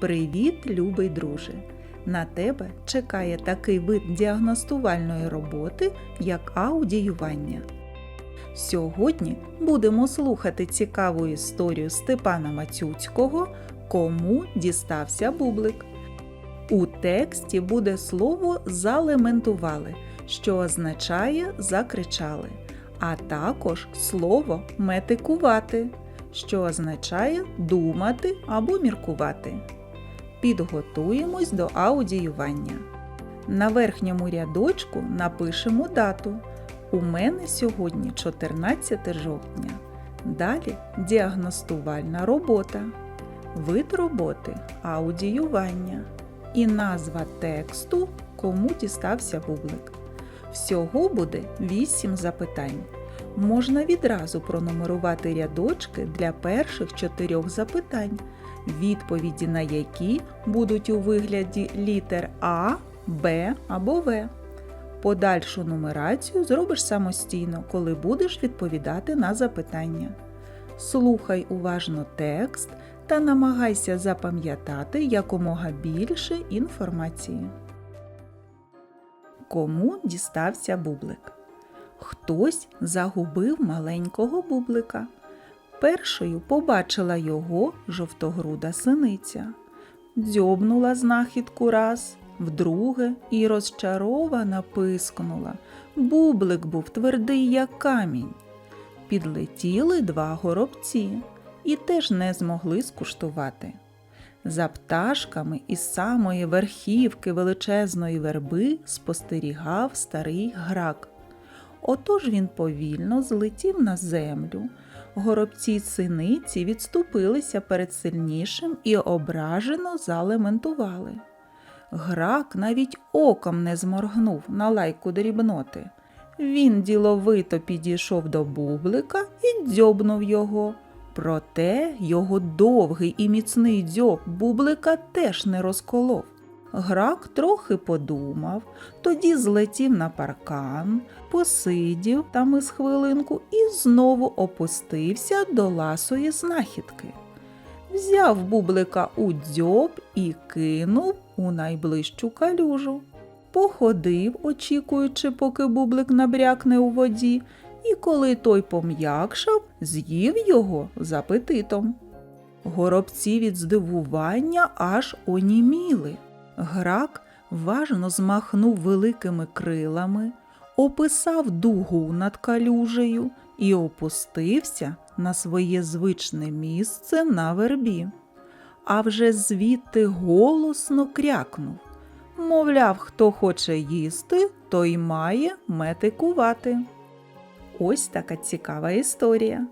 Привіт, любий друже! На тебе чекає такий вид діагностувальної роботи, як аудіювання. Сьогодні будемо слухати цікаву історію Степана Мацюцького Кому дістався бублик. У тексті буде слово залементували, що означає закричали, а також слово метикувати, що означає думати або міркувати. Підготуємось до аудіювання. На верхньому рядочку напишемо дату. У мене сьогодні 14 жовтня. Далі діагностувальна робота. Вид роботи аудіювання. І назва тексту Кому дістався бублик. Всього буде 8 запитань. Можна відразу пронумерувати рядочки для перших чотирьох запитань, відповіді на які будуть у вигляді літер А, Б або В. Подальшу нумерацію зробиш самостійно, коли будеш відповідати на запитання. Слухай уважно текст та намагайся запам'ятати якомога більше інформації. Кому дістався бублик? Хтось загубив маленького бублика. Першою побачила його жовтогруда синиця. Дзьобнула знахідку раз, вдруге і розчарована пискнула. Бублик був твердий, як камінь. Підлетіли два горобці і теж не змогли скуштувати. За пташками із самої верхівки величезної верби спостерігав старий грак. Отож він повільно злетів на землю. Горобці синиці відступилися перед сильнішим і ображено залементували. Грак навіть оком не зморгнув на лайку дрібноти. Він діловито підійшов до бублика і дзьобнув його. Проте його довгий і міцний дзьоб бублика теж не розколов. Грак трохи подумав, тоді злетів на паркан, посидів там із хвилинку і знову опустився до ласої знахідки. Взяв бублика у дзьоб і кинув у найближчу калюжу. Походив, очікуючи, поки бублик набрякне у воді, і коли той пом'якшав, з'їв його з апетитом. Горобці від здивування аж оніміли. Грак важно змахнув великими крилами, описав дугу над калюжею і опустився на своє звичне місце на вербі. А вже звідти голосно крякнув. Мовляв, хто хоче їсти, той має метикувати. Ось така цікава історія.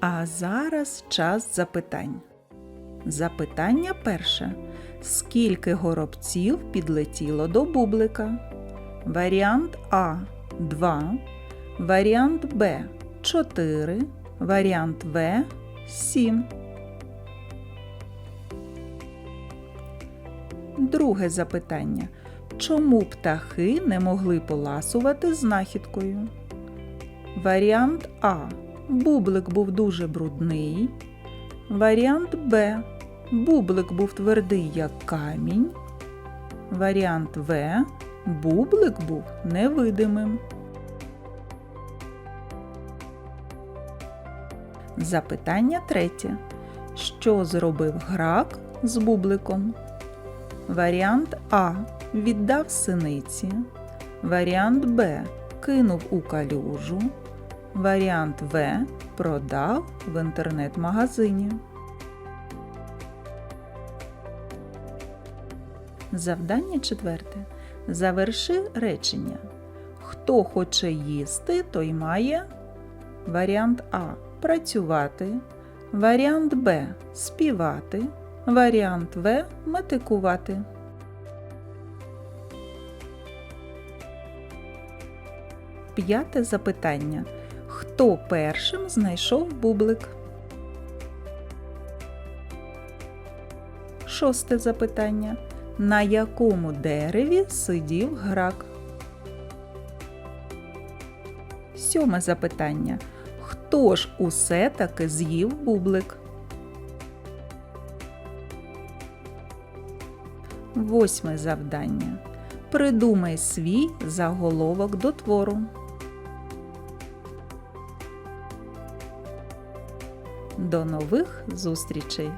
А зараз час запитань. Запитання перше. Скільки горобців підлетіло до бублика? Варіант А 2, варіант Б 4, варіант В 7. Друге запитання. Чому птахи не могли поласувати знахідкою? Варіант А. Бублик був дуже брудний. Варіант Б. Бублик був твердий, як камінь. Варіант В. Бублик був невидимим. Запитання третє. Що зробив грак з бубликом? Варіант А. Віддав синиці. Варіант Б. Кинув у калюжу. Варіант В. Продав в інтернет-магазині. Завдання четверте. Заверши речення. Хто хоче їсти, той має варіант А. Працювати. Варіант Б. Співати. Варіант В. Метикувати. П'яте запитання. Хто першим знайшов бублик? Шосте запитання. На якому дереві сидів грак? Сьоме запитання. Хто ж усе таки з'їв бублик? Восьме завдання. Придумай свій заголовок до твору. До нових зустрічей!